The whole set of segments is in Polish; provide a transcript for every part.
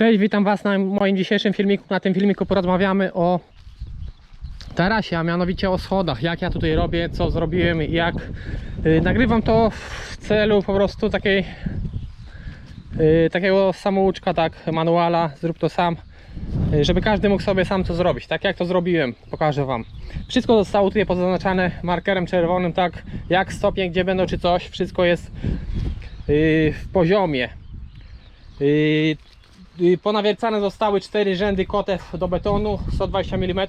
Cześć, witam Was na moim dzisiejszym filmiku. Na tym filmiku porozmawiamy o tarasie, a mianowicie o schodach. Jak ja tutaj robię, co zrobiłem jak y, nagrywam to w celu po prostu takiej y, takiego samouczka, tak, manuala, zrób to sam, y, żeby każdy mógł sobie sam to zrobić. Tak jak to zrobiłem, pokażę Wam. Wszystko zostało tutaj pozaznaczane markerem czerwonym, tak jak stopnie, gdzie będą czy coś, wszystko jest w poziomie. Ponawiercane zostały cztery rzędy kotew do betonu 120 mm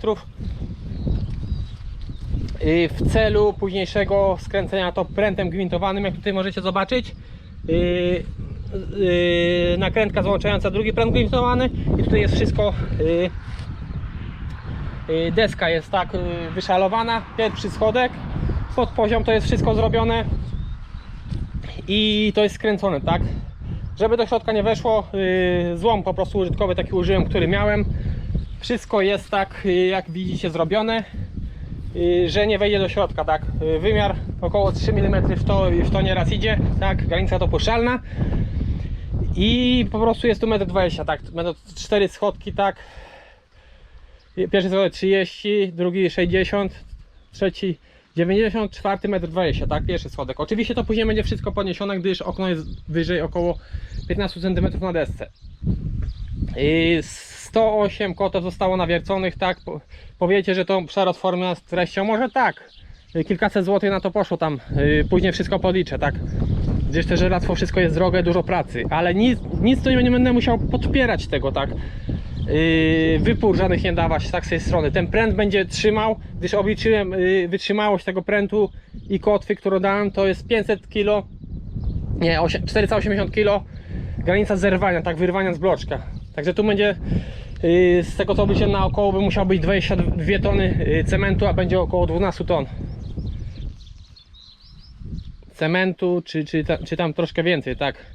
w celu późniejszego skręcenia to prętem gwintowanym, jak tutaj możecie zobaczyć. Nakrętka złączająca drugi pręt gwintowany i tutaj jest wszystko deska jest tak y, wyszalowana, pierwszy schodek pod poziom to jest wszystko zrobione i to jest skręcone, tak? Żeby do środka nie weszło, yy, złom po prostu użytkowy taki użyłem, który miałem. Wszystko jest tak, yy, jak widzicie, zrobione, yy, że nie wejdzie do środka, tak? Wymiar około 3 mm w to, w to nieraz idzie, tak? Granica dopuszczalna. I po prostu jest tu 1,20 m, tak? Będą cztery schodki, tak? Pierwszy schodek 30, drugi 60, trzeci 90, czwarty 1,20 m, tak? Pierwszy schodek. Oczywiście to później będzie wszystko podniesione, gdyż okno jest wyżej około 15 cm na desce. I 108 kotów zostało nawierconych, tak? Po- Powiecie, że to przerost formy z treścią. Może tak. Kilkaset złotych na to poszło tam. Yy, Później wszystko podliczę, tak? Gdzieś te żelastwo wszystko jest drogie, dużo pracy. Ale nic, nic to nie będę musiał podpierać tego, tak? Yy, wypór żadnych nie dawać tak z tej strony. Ten pręt będzie trzymał, gdyż obliczyłem yy, wytrzymałość tego prętu i kotwy, którą dałem, to jest 500 kg, nie, osiem- 480 kg, granica zerwania, tak, wyrwania z bloczka. Także tu będzie, yy, z tego co obliczyłem na około by musiał być 22 tony cementu, a będzie około 12 ton cementu, czy, czy, czy tam troszkę więcej, tak.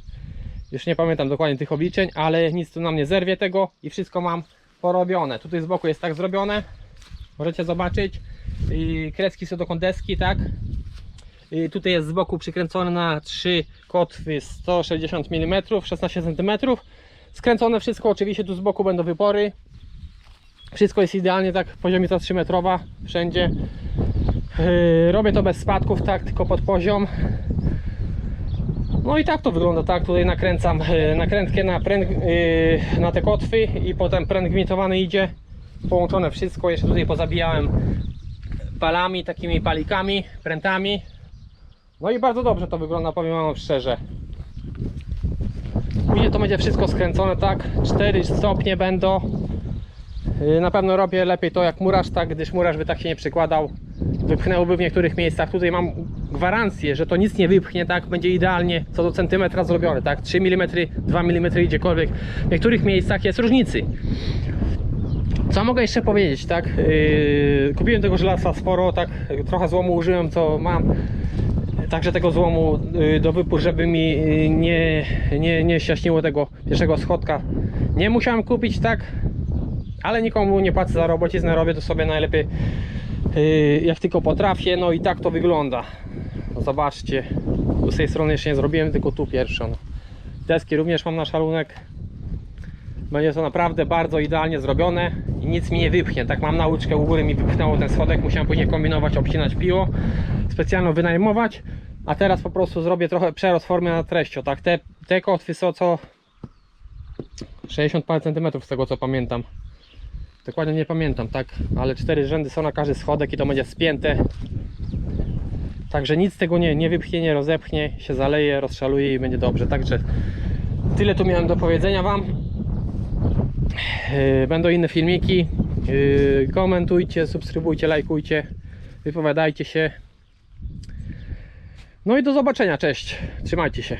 Już nie pamiętam dokładnie tych obliczeń, ale nic tu nam nie zerwie tego i wszystko mam porobione. Tutaj z boku jest tak zrobione. Możecie zobaczyć. I kreski są do kondeski, tak. I tutaj jest z boku przykręcone na trzy kotwy 160 mm, 16 cm. Skręcone wszystko, oczywiście tu z boku będą wypory. Wszystko jest idealnie tak, poziomica 3 metrowa wszędzie. Yy, robię to bez spadków, tak, tylko pod poziom. No i tak to wygląda, tak, tutaj nakręcam yy, nakrętkę na, pręt, yy, na te kotwy i potem pręt gwintowany idzie. Połączone wszystko, jeszcze tutaj pozabijałem palami, takimi palikami, prętami. No i bardzo dobrze to wygląda, powiem wam szczerze. Później to będzie wszystko skręcone, tak, 4 stopnie będą. Yy, Na pewno robię lepiej to jak murarz, tak, gdyż murarz by tak się nie przykładał. Wypchnęłoby w niektórych miejscach. Tutaj mam gwarancję, że to nic nie wypchnie, tak, będzie idealnie co do centymetra zrobione, tak, 3 mm, 2 mm gdziekolwiek. W niektórych miejscach jest różnicy. Co mogę jeszcze powiedzieć, tak? Yy, kupiłem tego żelaza sporo, tak? Trochę złomu użyłem, co mam. Także tego złomu yy, do wypór, żeby mi yy, nie, nie, nie ściaśniło tego pierwszego schodka. Nie musiałem kupić, tak? Ale nikomu nie płacę za robociznę, robię to sobie najlepiej jak tylko potrafię. No i tak to wygląda. No zobaczcie. Z tej strony jeszcze nie zrobiłem, tylko tu pierwszą. Deski również mam na szalunek. Będzie to naprawdę bardzo idealnie zrobione i nic mi nie wypchnie. Tak mam nauczkę u góry mi wypchnęło ten schodek, musiałem później kombinować, obcinać piło, specjalną wynajmować, a teraz po prostu zrobię trochę przerost formy nad treścią. Tak, te, te kotwy są co 60 parę centymetrów z tego co pamiętam. Dokładnie nie pamiętam, tak, ale cztery rzędy są na każdy schodek i to będzie spięte. Także nic tego nie, nie wypchnie, nie rozepchnie, się zaleje, rozszaluje i będzie dobrze. Także tyle tu miałem do powiedzenia Wam. Yy, Będą inne filmiki. Yy, Komentujcie, subskrybujcie, lajkujcie, wypowiadajcie się. No i do zobaczenia, cześć. Trzymajcie się.